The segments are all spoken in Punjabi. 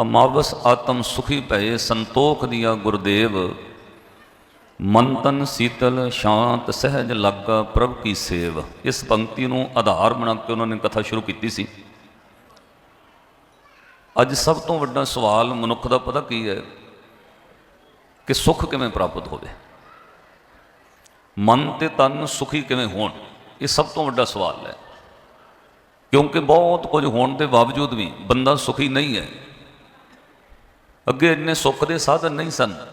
ਅਮਾਵਸ ਆਤਮ ਸੁਖੀ ਭਏ ਸੰਤੋਖ ਦੀਆ ਗੁਰਦੇਵ ਮਨ ਤਨ ਸੀਤਲ ਸ਼ਾਂਤ ਸਹਿਜ ਲੱਗਾ ਪ੍ਰਭ ਕੀ ਸੇਵ। ਇਸ ਪੰਕਤੀ ਨੂੰ ਆਧਾਰ ਬਣਾ ਕੇ ਉਹਨਾਂ ਨੇ ਕਥਾ ਸ਼ੁਰੂ ਕੀਤੀ ਸੀ। ਅੱਜ ਸਭ ਤੋਂ ਵੱਡਾ ਸਵਾਲ ਮਨੁੱਖ ਦਾ ਪਤਾ ਕੀ ਹੈ? ਕਿ ਸੁੱਖ ਕਿਵੇਂ ਪ੍ਰਾਪਤ ਹੋਵੇ? ਮਨ ਤੇ ਤਨ ਸੁਖੀ ਕਿਵੇਂ ਹੋਣ? ਇਹ ਸਭ ਤੋਂ ਵੱਡਾ ਸਵਾਲ ਹੈ। ਕਿਉਂਕਿ ਬਹੁਤ ਕੁਝ ਹੋਣ ਦੇ ਬਾਵਜੂਦ ਵੀ ਬੰਦਾ ਸੁਖੀ ਨਹੀਂ ਹੈ। ਅੱਗੇ ਇੰਨੇ ਸੁੱਖ ਦੇ ਸਾਧਨ ਨਹੀਂ ਸਨ।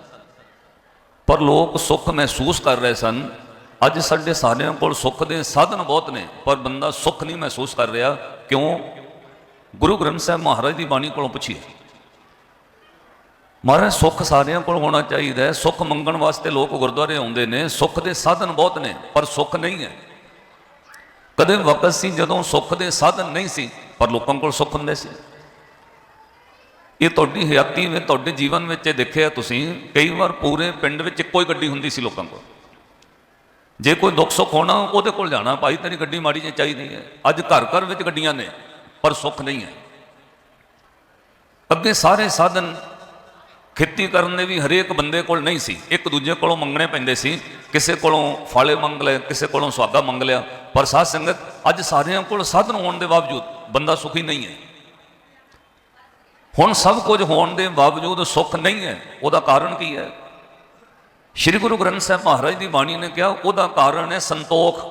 ਪਰ ਲੋਕ ਸੁੱਖ ਮਹਿਸੂਸ ਕਰ ਰਹੇ ਸਨ। ਅੱਜ ਸਾਡੇ ਸਾਰਿਆਂ ਕੋਲ ਸੁੱਖ ਦੇ ਸਾਧਨ ਬਹੁਤ ਨੇ, ਪਰ ਬੰਦਾ ਸੁੱਖ ਨਹੀਂ ਮਹਿਸੂਸ ਕਰ ਰਿਹਾ। ਕਿਉਂ? ਗੁਰੂ ਗ੍ਰੰਥ ਸਾਹਿਬ ਮਹਾਰਾਜ ਦੀ ਬਾਣੀ ਕੋਲੋਂ ਪੁੱਛੀਏ। ਮਹਾਰਾਜ, ਸੁੱਖ ਸਾਰਿਆਂ ਕੋਲ ਹੋਣਾ ਚਾਹੀਦਾ ਹੈ। ਸੁੱਖ ਮੰਗਣ ਵਾਸਤੇ ਲੋਕ ਗੁਰਦੁਆਰੇ ਆਉਂਦੇ ਨੇ। ਸੁੱਖ ਦੇ ਸਾਧਨ ਬਹੁਤ ਨੇ, ਪਰ ਸੁੱਖ ਨਹੀਂ ਹੈ। ਕਦੇ ਵਕਤ ਸੀ ਜਦੋਂ ਸੁੱਖ ਦੇ ਸਾਧਨ ਨਹੀਂ ਸੀ, ਪਰ ਲੋਕਾਂ ਕੋਲ ਸੁੱਖ ਹੁੰਦੇ ਸੀ। ਇਹ ਤੁਹਾਡੀ ਹਯਾਤੀ ਵਿੱਚ, ਤੁਹਾਡੇ ਜੀਵਨ ਵਿੱਚ ਇਹ ਦੇਖਿਆ ਤੁਸੀਂ, ਕਈ ਵਾਰ ਪੂਰੇ ਪਿੰਡ ਵਿੱਚ ਇੱਕੋ ਹੀ ਗੱਡੀ ਹੁੰਦੀ ਸੀ ਲੋਕਾਂ ਕੋਲ। ਜੇ ਕੋਈ ਦੁੱਖ ਸੁੱਖ ਹੋਣਾ, ਉਹਦੇ ਕੋਲ ਜਾਣਾ, ਭਾਈ, ਤੇਰੀ ਗੱਡੀ ਮਾੜੀ ਜਿਹੀ ਚਾਹੀਦੀ ਹੈ। ਅੱਜ ਘਰ ਘਰ ਵਿੱਚ ਗੱਡੀਆਂ ਨੇ, ਪਰ ਸੁੱਖ ਨਹੀਂ ਹੈ। ਅੱਗੇ ਸਾਰੇ ਸਾਧਨ ਖੇਤੀ ਕਰਨ ਦੇ ਵੀ ਹਰੇਕ ਬੰਦੇ ਕੋਲ ਨਹੀਂ ਸੀ। ਇੱਕ ਦੂਜੇ ਕੋਲੋਂ ਮੰਗਣੇ ਪੈਂਦੇ ਸੀ। ਕਿਸੇ ਕੋਲੋਂ ਫਾਲੇ ਮੰਗ ਲਏ ਕਿਸੇ ਕੋਲੋਂ ਸੁਹਾਗਾ ਮੰਗ ਲਿਆ। ਪਰ ਸਾਧ ਸੰਗਤ, ਅੱਜ ਸਾਰਿਆਂ ਕੋਲ ਸਾਧਨ ਹੋਣ ਦੇ ਬਾਵਜੂਦ ਬੰਦਾ ਸੁਖੀ ਨਹੀਂ ਹੈ। ਹੁਣ ਸਭ ਕੁਝ ਹੋਣ ਦੇ ਬਾਵਜੂਦ ਸੁੱਖ ਨਹੀਂ ਹੈ, ਉਹਦਾ ਕਾਰਨ ਕੀ ਹੈ? ਸ੍ਰੀ ਗੁਰੂ ਗ੍ਰੰਥ ਸਾਹਿਬ ਮਹਾਰਾਜ ਦੀ ਬਾਣੀ ਨੇ ਕਿਹਾ, ਉਹਦਾ ਕਾਰਨ ਹੈ ਸੰਤੋਖ।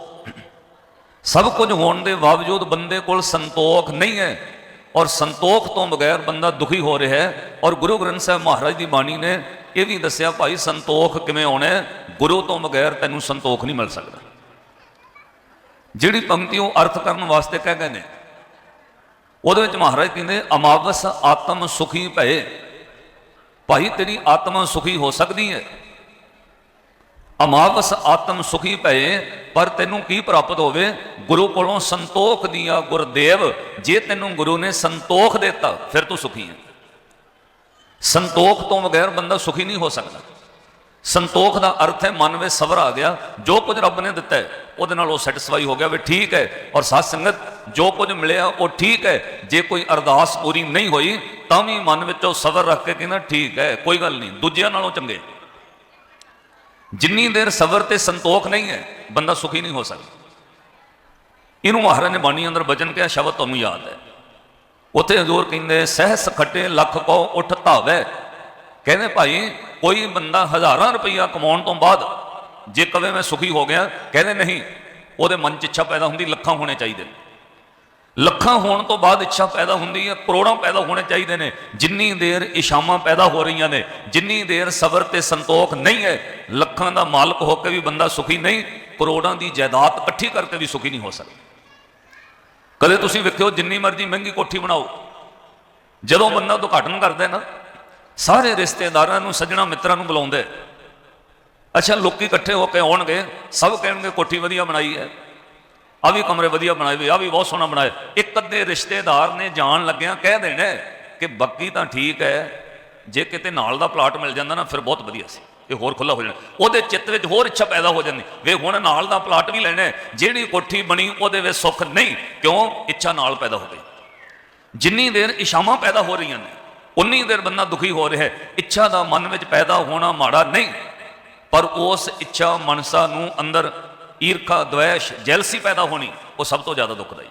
ਸਭ ਕੁਝ ਹੋਣ ਦੇ ਬਾਵਜੂਦ ਬੰਦੇ ਕੋਲ ਸੰਤੋਖ ਨਹੀਂ ਹੈ ਔਰ ਸੰਤੋਖ ਤੋਂ ਬਗੈਰ ਬੰਦਾ ਦੁਖੀ ਹੋ ਰਿਹਾ ਹੈ। ਔਰ ਗੁਰੂ ਗ੍ਰੰਥ ਸਾਹਿਬ ਮਹਾਰਾਜ ਦੀ ਬਾਣੀ ਨੇ ਇਹ ਵੀ ਦੱਸਿਆ, ਭਾਈ, ਸੰਤੋਖ ਕਿਵੇਂ ਆਉਣਾ ਗੁਰੂ ਤੋਂ ਬਗੈਰ ਤੈਨੂੰ ਸੰਤੋਖ ਨਹੀਂ ਮਿਲ ਸਕਦਾ। ਜਿਹੜੀ ਪੰਕਤੀ ਉਹ ਅਰਥ ਕਰਨ ਵਾਸਤੇ ਕਹਿ ਗਏ ਨੇ ਉਹਦੇ ਵਿੱਚ ਮਹਾਰਾਜ ਕਹਿੰਦੇ, ਅਮਾਵਸ ਆਤਮ ਸੁਖੀ ਭਏ। ਭਾਈ, ਤੇਰੀ ਆਤਮਾ ਸੁਖੀ ਹੋ ਸਕਦੀ ਹੈ। ਅਮਾਵਸ ਆਤਮ ਸੁਖੀ ਭਏ, ਪਰ ਤੈਨੂੰ ਕੀ ਪ੍ਰਾਪਤ ਹੋਵੇ? ਗੁਰੂ ਕੋਲੋਂ ਸੰਤੋਖ ਦੀਆਂ ਗੁਰਦੇਵ, ਜੇ ਤੈਨੂੰ ਗੁਰੂ ਨੇ ਸੰਤੋਖ ਦਿੱਤਾ, ਫਿਰ ਤੂੰ ਸੁਖੀ ਹੈ। ਸੰਤੋਖ ਤੋਂ ਬਗੈਰ ਬੰਦਾ ਸੁਖੀ ਨਹੀਂ ਹੋ ਸਕਦਾ। ਸੰਤੋਖ ਦਾ ਅਰਥ ਹੈ ਮਨ ਵਿੱਚ ਸਬਰ ਆ ਗਿਆ, ਜੋ ਕੁਝ ਰੱਬ ਨੇ ਦਿੱਤਾ ਉਹਦੇ ਨਾਲ ਉਹ ਸੈਟੀਸਫਾਈ ਹੋ ਗਿਆ ਵੀ ਠੀਕ ਹੈ, ਔਰ ਸਾਧ ਸੰਗਤ ਜੋ ਕੁਝ ਮਿਲਿਆ ਉਹ ਠੀਕ ਹੈ, ਜੇ ਕੋਈ ਅਰਦਾਸ ਪੂਰੀ ਨਹੀਂ ਹੋਈ, ਤਾਂ ਵੀ ਮਨ ਵਿੱਚ ਉਹ ਸਬਰ ਰੱਖ ਕੇ ਕਹਿੰਦਾ ਠੀਕ ਹੈ, ਕੋਈ ਗੱਲ ਨਹੀਂ, ਦੂਜਿਆਂ ਨਾਲੋਂ ਚੰਗੇ। ਜਿੰਨੀ ਦੇਰ ਸਬਰ ਤੇ ਸੰਤੋਖ ਨਹੀਂ ਹੈ, ਬੰਦਾ ਸੁਖੀ ਨਹੀਂ ਹੋ ਸਕਦਾ। ਇਹਨੂੰ ਮਹਾਰਾਜ ਨੇ ਬਾਣੀ ਅੰਦਰ ਬਚਨ ਕਿਹਾ, ਸ਼ਬਦ ਤੁਹਾਨੂੰ ਯਾਦ ਹੈ। ਉੱਥੇ ਹਜ਼ੂਰ ਕਹਿੰਦੇ, ਸਹਿਸ ਖੱਟੇ ਲੱਖ ਕੋ ਉੱਠ ਧਾਵੇ। ਕਹਿੰਦੇ ਭਾਈ ਕੋਈ ਬੰਦਾ ਹਜ਼ਾਰਾਂ ਰੁਪਈਆ ਕਮਾਉਣ ਤੋਂ ਬਾਅਦ ਜੇ ਕਵੇ ਮੈਂ ਸੁਖੀ ਹੋ ਗਿਆ, ਕਹਿੰਦੇ ਨਹੀਂ, ਉਹਦੇ ਮਨ 'ਚ ਇੱਛਾ ਪੈਦਾ ਹੁੰਦੀ, ਲੱਖਾਂ ਹੋਣੇ ਚਾਹੀਦੇ ਨੇ। ਲੱਖਾਂ ਹੋਣ ਤੋਂ ਬਾਅਦ ਇੱਛਾ ਪੈਦਾ ਹੁੰਦੀ ਹੈ, ਕਰੋੜਾਂ ਪੈਦਾ ਹੋਣੇ ਚਾਹੀਦੇ ਨੇ। ਜਿੰਨੀ ਦੇਰ ਇਸ਼ਾਮਾਂ ਪੈਦਾ ਹੋ ਰਹੀਆਂ ਨੇ, ਜਿੰਨੀ ਦੇਰ ਸਬਰ ਤੇ ਸੰਤੋਖ ਨਹੀਂ ਹੈ, ਲੱਖਾਂ ਦਾ ਮਾਲਕ ਹੋ ਕੇ ਵੀ ਬੰਦਾ ਸੁਖੀ ਨਹੀਂ, ਕਰੋੜਾਂ ਦੀ ਜਾਇਦਾਦ ਇਕੱਠੀ ਕਰਕੇ ਵੀ ਸੁਖੀ ਨਹੀਂ ਹੋ ਸਕਦਾ। ਕਦੇ ਤੁਸੀਂ ਵੇਖਿਓ, ਜਿੰਨੀ ਮਰਜ਼ੀ ਮਹਿੰਗੀ ਕੋਠੀ ਬਣਾਓ, ਜਦੋਂ ਬੰਦਾ ਉਦਘਾਟਨ ਕਰਦਾ ਹੈ ਨਾ ਸਾਰੇ ਰਿਸ਼ਤੇਦਾਰਾਂ ਨੂੰ, ਸੱਜਣਾ ਮਿੱਤਰਾਂ ਨੂੰ ਬੁਲਾਉਂਦੇ। ਅੱਛਾ, ਲੋਕੀ ਇਕੱਠੇ ਹੋ ਕੇ ਆਉਣਗੇ, ਸਭ ਕਹਿਣਗੇ, ਕੋਠੀ ਵਧੀਆ ਬਣਾਈ ਹੈ। ਆ ਵੀ ਕਮਰੇ ਵਧੀਆ ਬਣਾਏ ਹੋਏ ਆ ਵੀ ਬਹੁਤ ਸੋਹਣਾ ਬਣਾਏ ਇੱਕ ਅੱਧੇ ਰਿਸ਼ਤੇਦਾਰ ਨੇ ਜਾਣ ਲੱਗਿਆ ਕਹਿ ਦੇਣਾ ਕਿ ਬਾਕੀ ਤਾਂ ਠੀਕ ਹੈ, ਜੇ ਕਿਤੇ ਨਾਲ ਦਾ ਪਲਾਟ ਮਿਲ ਜਾਂਦਾ ਨਾ, ਫਿਰ ਬਹੁਤ ਵਧੀਆ ਸੀ। ਇਹ ਹੋਰ ਖੁੱਲਾ ਹੋ ਜਾਣਾ। ਉਹਦੇ ਚਿੱਤ ਵਿੱਚ ਹੋਰ ਇੱਛਾ ਪੈਦਾ ਹੋ ਜਾਂਦੀ। ਵੇ ਹੁਣ ਨਾਲ ਦਾ ਪਲਾਟ ਵੀ ਲੈਣਾ ਜਿਹੜੀ ਕੋਠੀ ਬਣੀ ਉਹਦੇ ਵਿੱਚ ਸੁੱਖ ਨਹੀਂ, ਕਿਉਂ? ਇੱਛਾ ਨਾਲ ਪੈਦਾ ਹੋ ਗਈ। ਜਿੰਨੀ ਦੇਰ ਇਸ਼ਾਵਾਂ ਪੈਦਾ ਹੋ ਰਹੀਆਂ ਨੇ ਉਨੀ ਦੇਰ ਬੰਦਾ ਦੁਖੀ ਹੋ ਰਿਹਾ ਹੈ। ਇੱਛਾ ਦਾ ਮਨ ਵਿੱਚ ਪੈਦਾ ਹੋਣਾ ਮਾੜਾ ਨਹੀਂ। ਪਰ ਉਸ ਇੱਛਾ ਮਨਸਾ ਨੂੰ ਅੰਦਰ ਈਰਖਾ ਦ્વੈਸ਼ ਜੈਲਸੀ ਪੈਦਾ ਹੋਣੀ, ਉਹ ਸਭ ਤੋਂ ਜ਼ਿਆਦਾ ਦੁਖਦਾਈ।